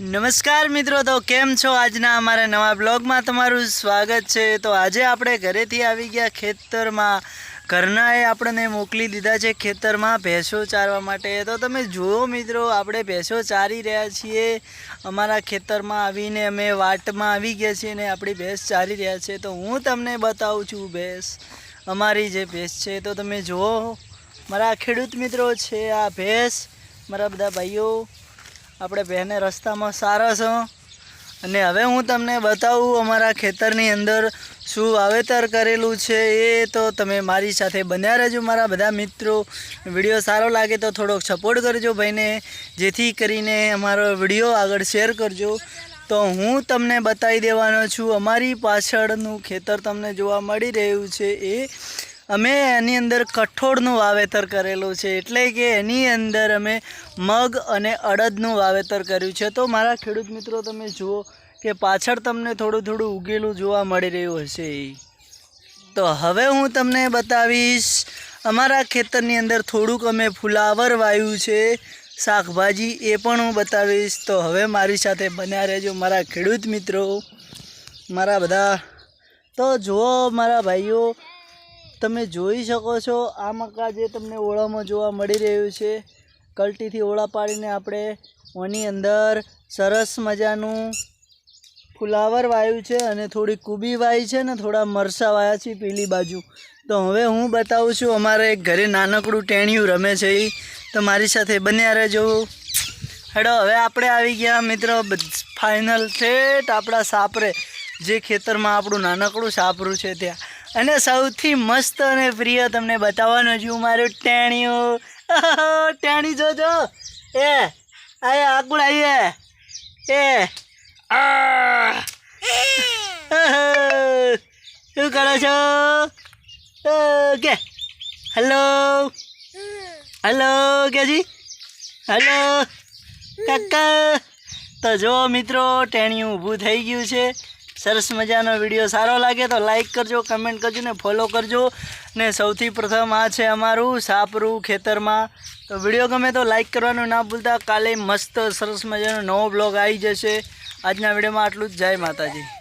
નમસ્કાર મિત્રો, તો કેમ છો? આજના અમારા નવા બ્લોગમાં તમારું સ્વાગત છે. તો આજે આપણે ઘરેથી આવી ગયા ખેતરમાં. ઘરનાએ આપણને મોકલી દીધા છે ખેતરમાં ભેંસો ચારવા માટે. તો તમે જુઓ મિત્રો, આપણે ભેંસો ચારી રહ્યા છીએ. અમારા ખેતરમાં આવીને અમે વાટમાં આવી ગયા છીએ ને આપણી ભેંસ ચારી રહ્યા છે. તો હું તમને બતાવું છું ભેંસ. અમારી જે ભેંસ છે, તો તમે જુઓ. મારા ખેડૂત મિત્રો છે આ ભેંસ. મારા બધા ભાઈઓ. આપણે બહેને રસ્તામાં સારા છો. અને હવે હું તમને બતાવું અમારા ખેતરની અંદર શું વાવેતર કરેલું છે. એ તો તમે મારી સાથે બન્યા રહેજો, મારા બધા મિત્રો. વીડિયો સારો લાગે તો થોડોક સપોર્ટ કરજો ભાઈને, જેથી કરીને અમારો વીડિયો આગળ શેર કરજો. તો હું તમને બતાવી દેવાનો છું, અમારી પાછળનું ખેતર તમને જોવા મળી રહ્યું છે. એ અમે એની અંદર કઠોળનું વાવેતર કરેલું છે. એટલે કે એની અંદર અમે મગ અને અડદનું વાવેતર કર્યું છે. તો મારા ખેડૂત મિત્રો, તમે જુઓ કે પાછળ તમને થોડું થોડું ઉગેલું જોવા મળી રહ્યું હશે. તો હવે હું તમને બતાવીશ, અમારા ખેતરની અંદર થોડુંક અમે ફુલાવર વાવ્યું છે. શાકભાજી એ પણ હું બતાવીશ. તો હવે મારી સાથે બન્યા રહેજો મારા ખેડૂત મિત્રો. મારા બધા. તો જુઓ મારા ભાઈઓ તમે જોઈ શકો છો આ મકા જે તમને ઓળામાં જોવા મળી રહ્યું છે. કલટીથી ઓળા પાડીને આપણે ઓની અંદર સરસ મજાનું ફુલાવર વાયું છે અને થોડી કુબી વાય છે ને થોડા મરસા વાયા છે પેલી બાજુ. તો હવે હું બતાવું છું અમારે ઘરે નાનકડું ટેણિયું રમે છે એ તો મારી સાથે બન્યા રહેજો. હેડો, હવે આપણે આવી ગયા મિત્રો ફાઇનલ ઠેઠ આપણા સાપરે. જે ખેતરમાં આપણું નાનકડું સાપરું છે ત્યાં. અને સૌથી મસ્ત અને પ્રિય તમને બતાવવાનું છું મારું ટેણિયું. ટેણી જોજો. એ આય આગળ આવીએ એ. શું કરો છો? કે? હલો? હલો કેજી? હલો? કાકા? તો જો મિત્રો ટેણિયું ઊભું થઈ ગયું છે. સરસ મજાનો વીડિયો સારો લાગે તો લાઇક કરજો કમેન્ટ કરજો ને ફોલો કરજો. ને સૌથી પ્રથમ આ છે અમારું સાપરું ખેતરમાં. તો વીડિયો ગમે તો લાઇક કરવાનું ના ભૂલતા. કાલે મસ્ત સરસ મજાનો નવો બ્લોગ આવી જશે. આજના વિડીયોમાં આટલું જ. જય માતાજી.